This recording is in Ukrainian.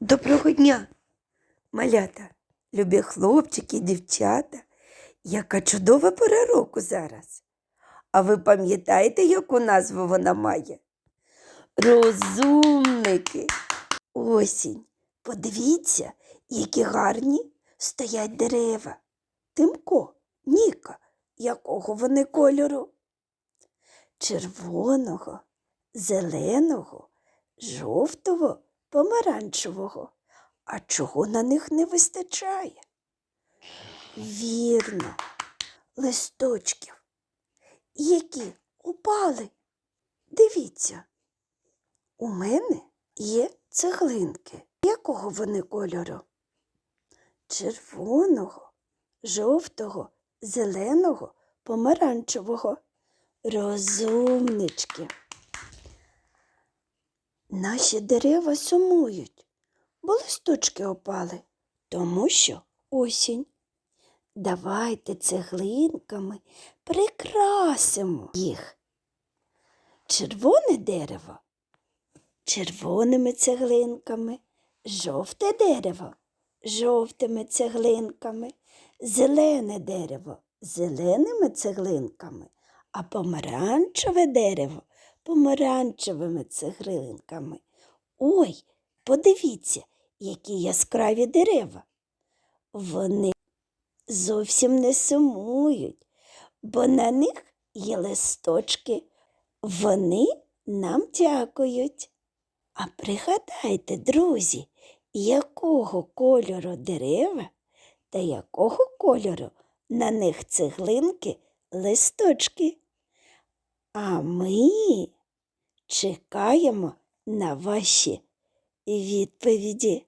Доброго дня, малята, любі хлопчики, дівчата. Яка чудова пора року зараз. А ви пам'ятаєте, яку назву вона має? Розумники. Осінь. Подивіться, які гарні стоять дерева. Тимко, Ніка, якого вони кольору? Червоного, зеленого, жовтого, помаранчевого. А чого на них не вистачає? Вірно, листочків, які упали. Дивіться, у мене є цеглинки. Якого вони кольору? Червоного, жовтого, зеленого, помаранчевого. Розумнички. Наші дерева сумують, бо листочки опали, тому що осінь. Давайте цеглинками прикрасимо їх. Червоне дерево червоними цеглинками, жовте дерево жовтими цеглинками, зелене дерево зеленими цеглинками, а помаранчеве дерево помаранчевими цеглинками. Ой, подивіться, які яскраві дерева. Вони зовсім не сумують, бо на них є листочки. Вони нам дякують. А пригадайте, друзі, якого кольору дерева та якого кольору на них цеглинки листочки. А ми чекаємо на ваші відповіді.